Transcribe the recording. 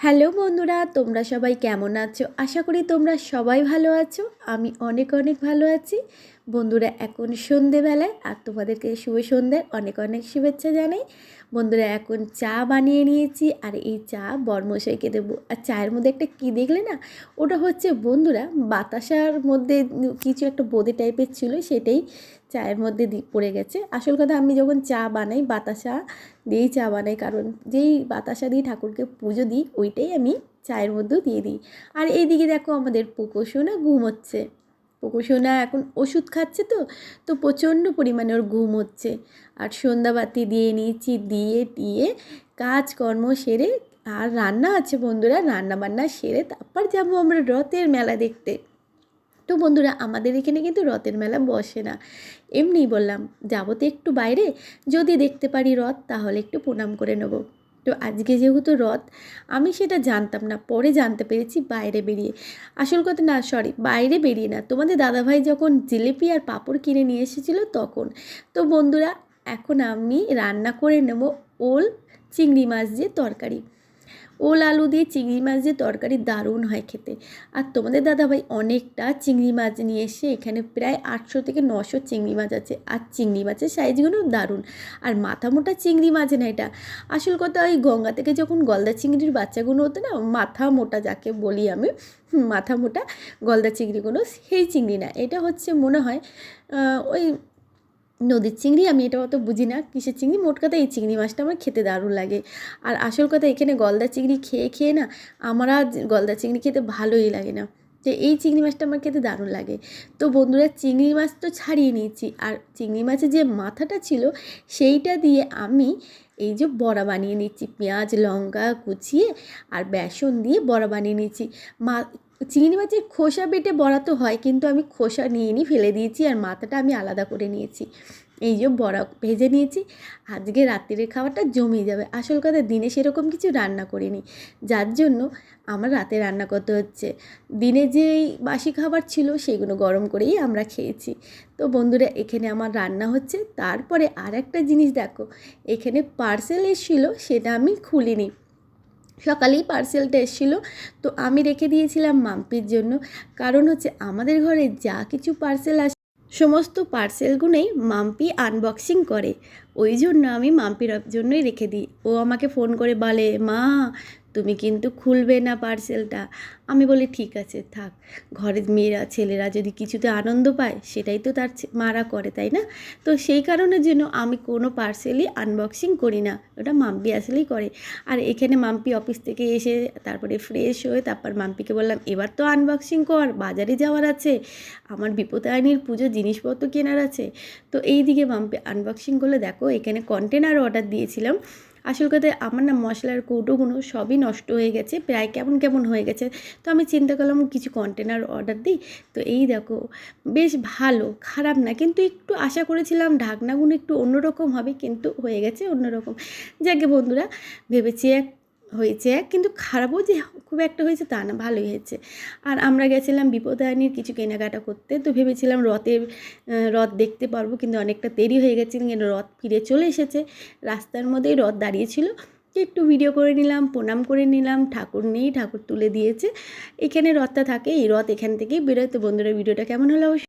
Hello বন্ধুরা, তোমরা সবাই কেমন আছো? আশা করি তোমরা সবাই ভালো আছো। আমি অনেক অনেক ভালো আছি। বন্ধুরা, এখন সন্ধেবেলায় আর তোমাদেরকে শুভ সন্ধ্যার অনেক অনেক শুভেচ্ছা জানাই। বন্ধুরা, এখন চা বানিয়ে নিয়েছি আর এই চা বর্মশাইকে দেবো। আর চায়ের মধ্যে একটা কী দেখলে না? ওটা হচ্ছে বন্ধুরা, বাতাসার মধ্যে কিছু একটা বোঁদে টাইপের ছিল সেটাই চায়ের মধ্যে পড়ে গেছে। আসল কথা আমি যখন চা বানাই, বাতাসা দিয়েই চা বানাই, কারণ যেই বাতাসা দিয়ে ঠাকুরকে পুজো দিই, ওইটাই আমি চায়ের মধ্যেও দিয়ে দিই। আর এইদিকে দেখো আমাদের পুকুসোনা ঘুমোচ্ছে পুকুসোনা এখন ওষুধ খাচ্ছে তো তো প্রচণ্ড পরিমাণে ওর ঘুম হচ্ছে। আর সন্ধ্যাবাতি দিয়ে নিয়েছি, দিয়ে দিয়ে কাজকর্ম সেরে, আর রান্না আছে বন্ধুরা রান্না বান্না সেরে তারপর যাব আমরা রথের মেলা দেখতে। তো বন্ধুরা, আমাদের এখানে কিন্তু রথের মেলা বসে না। এমনিই বললাম, যাব তো একটু বাইরে, যদি দেখতে পারি রথ, তাহলে একটু প্রণাম করে নেব। তো আজকে যেহেতু রথ, আমি সেটা জানতাম না, পরে জানতে পেরেছি বাইরে বেরিয়ে। আসল কথা না সরি বাইরে বেরিয়ে না। তোমাদের দাদাভাই যখন জিলিপি আর পাঁপড় কিনে নিয়ে এসেছিল তখন। তো বন্ধুরা, এখন আমি রান্না করে নেব ওল, চিংড়ি মাছ দিয়ে তরকারি। ওল আলু দিয়ে চিংড়ি মাছ দিয়ে তরকারি দারুণ হয় খেতে। আর তোমাদের দাদাভাই অনেকটা চিংড়ি মাছ নিয়ে এসে এখানে প্রায় আটশো থেকে নশো চিংড়ি মাছ আছে। আর চিংড়ি মাছের সাইজগুলো দারুণ। আর মাথা মোটা চিংড়ি মাছ না এটা। আসল কথা ওই গঙ্গা থেকে যখন গলদা চিংড়ির বাচ্চাগুলো হতো না, মাথা মোটা যাকে বলি আমি মাথা মোটা গলদা চিংড়িগুলো, সেই চিংড়ি না। এটা হচ্ছে মনে হয় ওই নদীর চিংড়ি, আমি এটা অত বুঝি না। কিসের চিংড়ি? মোট কথা এই চিংড়ি মাছটা আমার খেতে দারুণ লাগে। আর আসল কথা এখানে গলদা চিংড়ি খেয়ে খেয়ে না আমার আর গলদা চিংড়ি খেতে ভালোই লাগে না। তো এই চিংড়ি মাছটা আমার খেতে দারুণ লাগে। তো বন্ধুরা, চিংড়ি মাছ তো ছাড়িয়ে নিয়েছি। আর চিংড়ি মাছের যে মাথাটা ছিল, সেইটা দিয়ে আমি এই যে বড়া বানিয়ে নিচ্ছি। পেঁয়াজ, লঙ্কা কুচিয়ে আর বেসন দিয়ে বড়া বানিয়ে নিচ্ছি। মা চিংড়ি মাছের খোসা বেটে বড়া তো হয়, কিন্তু আমি খোসা নিয়ে নিই ফেলে দিয়েছি আর মাথাটা আমি আলাদা করে নিয়েছি। এই যে বড়া ভেজে নিয়েছি, আজকে রাত্রির খাবারটা জমে যাবে। আসল কথা, দিনে সেরকম কিছু রান্না করিনি। যার জন্য আমার রাতে রান্না করতে হচ্ছে। দিনে যেই বাসি খাবার ছিল, সেগুলো গরম করেই আমরা খেয়েছি। তো বন্ধুরা, এখানে আমার রান্না হচ্ছে। তারপরে আর একটা জিনিস দেখো, এখানে পার্সেল এসেছিল সেটা আমি খুলিনি। সকালেই পার্সেলটা এসেছিল। তো আমি রেখে দিয়েছিলাম মাম্পির জন্য। কারণ হচ্ছে আমাদের ঘরে যা কিছু পার্সেল আসে, সমস্ত পার্সেলগুলোই মাম্পি আনবক্সিং করে। ওই জন্য আমি মাম্পির জন্যই রেখে দিই। ও আমাকে ফোন করে বলে, মা তুমি কিন্তু খুলবে না পার্সেলটা আমি বলি, ঠিক আছে, থাক। ঘরের মেয়েরা, ছেলেরা যদি কিছুতে আনন্দ পায়, সেটাই তো তার মারা করে, তাই না? তো সেই কারণের জন্য আমি কোনো পার্সেলই আনবক্সিং করি না। ওটা মাম্পি আসলেই করে। আর এখানে মাম্পি অফিস থেকে এসে তারপরে ফ্রেশ হয়ে তারপর মাম্পিকে বললাম, এবার তো আনবক্সিং কর, বাজারে যাওয়ার আছে। আমার বিপদায়নীর পুজো জিনিসপত্র কেনার আছে। তো এই দিকে মাম্পি আনবক্সিং করলে। দেখো, এখানে কন্টেনার অর্ডার দিয়েছিলাম। আসল কথা, আমার না মশলার কৌটোগুলো সবই নষ্ট হয়ে গেছে, প্রায় কেমন কেমন হয়ে গেছে। তো আমি চিন্তা করলাম কিছু কন্টেনার অর্ডার দিই। তো এই দেখো, বেশ ভালো, খারাপ না, কিন্তু একটু আশা করেছিলাম ঢাকনাগুলো একটু অন্যরকম হবে, কিন্তু হয়ে গেছে অন্যরকম। যাকে বন্ধুরা, ভেবেছি এক, হয়েছে কিন্তু খারাপও যে খুব একটা হয়েছে তা না, ভালোই হয়েছে। আর আমরা গেছিলাম বিপদায়নীর কিছু কেনাকাটা করতে, তো ভেবেছিলাম রথের রথ দেখতে পারব, কিন্তু অনেকটা দেরি হয়ে গেছে কিন্তু রথ ফিরে চলে এসেছে। রাস্তার মধ্যেই রথ দাঁড়িয়েছিল। একটু ভিডিও করে নিলাম, প্রণাম করে নিলাম, ঠাকুর নেই, ঠাকুর তুলে দিয়েছে। এখানে রথটা থাকে, এই রথ এখান থেকেই বেরোয়। তো বন্ধুরা ভিডিওটা কেমন হলো?